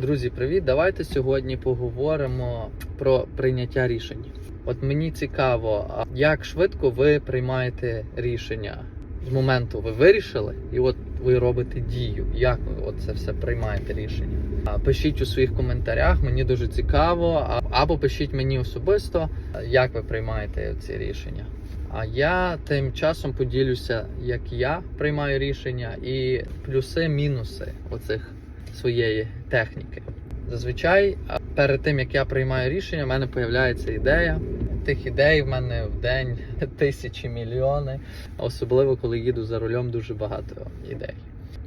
Друзі, привіт! Давайте сьогодні поговоримо про прийняття рішень. От мені цікаво, як швидко ви приймаєте рішення з моменту ви вирішили, і от ви робите дію. Як ви це все приймаєте рішення? Пишіть у своїх коментарях, мені дуже цікаво. Або пишіть мені особисто, як ви приймаєте ці рішення. А я тим часом поділюся, як я приймаю рішення, і плюси-мінуси оцих своєї техніки. Зазвичай перед тим як я приймаю рішення, в мене з'являється ідея. Тих ідей в мене в день тисячі мільйони, особливо коли їду за рулем, дуже багато ідей.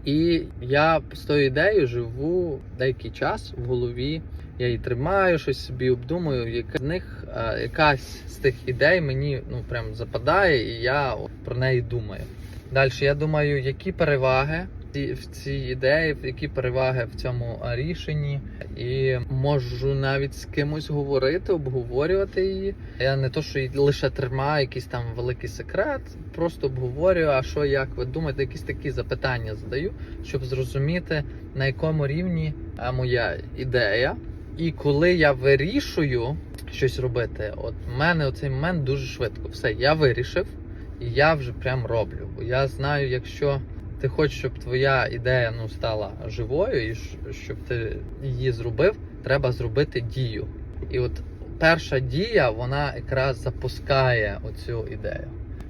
І я з тою ідеєю живу деякий час в голові. Я її тримаю, щось собі обдумую. Яка з них якась з тих ідей мені ну прям западає, і я про неї думаю. Далі я думаю, які переваги в цій ідеї, які переваги в цьому рішенні, і можу навіть з кимось говорити, обговорювати її. Я не то, що лише тримаю якийсь там великий секрет, просто обговорюю, а що як ви думаєте, якісь такі запитання задаю, щоб зрозуміти на якому рівні моя ідея. І коли я вирішую щось робити, от в мене оцей момент дуже швидко. Все, я вирішив, і я вже прям роблю. Бо я знаю, якщо ти хочеш, щоб твоя ідея ну стала живою, і щоб ти її зробив, треба зробити дію. І от перша дія, вона якраз запускає оцю ідею.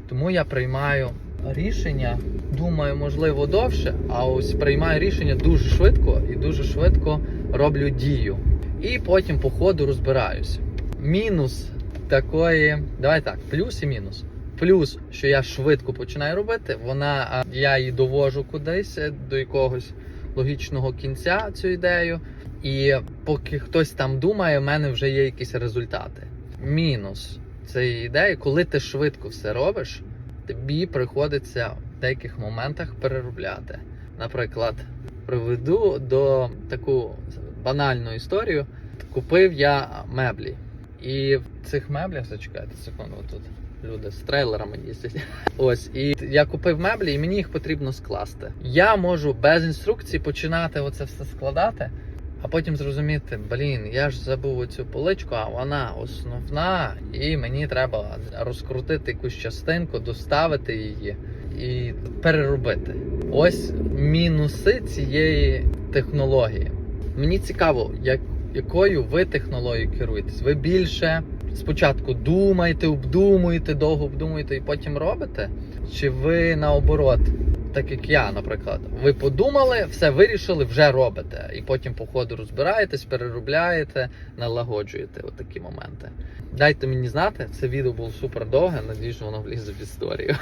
Тому я приймаю рішення, думаю, можливо, довше, а ось приймаю рішення дуже швидко і дуже швидко роблю дію. І потім по ходу розбираюся. Мінус такої, давай так, плюс і мінус. Плюс, що я швидко починаю робити, вона я її довожу кудись е, до якогось логічного кінця цю ідею. І поки хтось там думає, в мене вже є якісь результати. Мінус цієї ідеї, коли ти швидко все робиш, тобі приходиться в деяких моментах переробляти. Наприклад, приведу до таку банальну історію. Купив я меблі. І в цих меблях, зачекайте секунду, тут люди з трейлерами їздять. Ось, і я купив меблі, і мені їх потрібно скласти. Я можу без інструкції починати оце все складати, а потім зрозуміти, блін, я ж забув оцю поличку, а вона основна, і мені треба розкрутити якусь частинку, доставити її і переробити. Ось мінуси цієї технології. Мені цікаво, як, якою ви технологією керуєтесь. Ви більше спочатку думаєте, обдумуєте, довго обдумуєте і потім робите? Чи ви наоборот, так як я, наприклад, ви подумали, все вирішили, вже робите, і потім по ходу розбираєтесь, переробляєте, налагоджуєте от такі моменти. Дайте мені знати, це відео було супер довге, надіюсь, воно влізе в історію.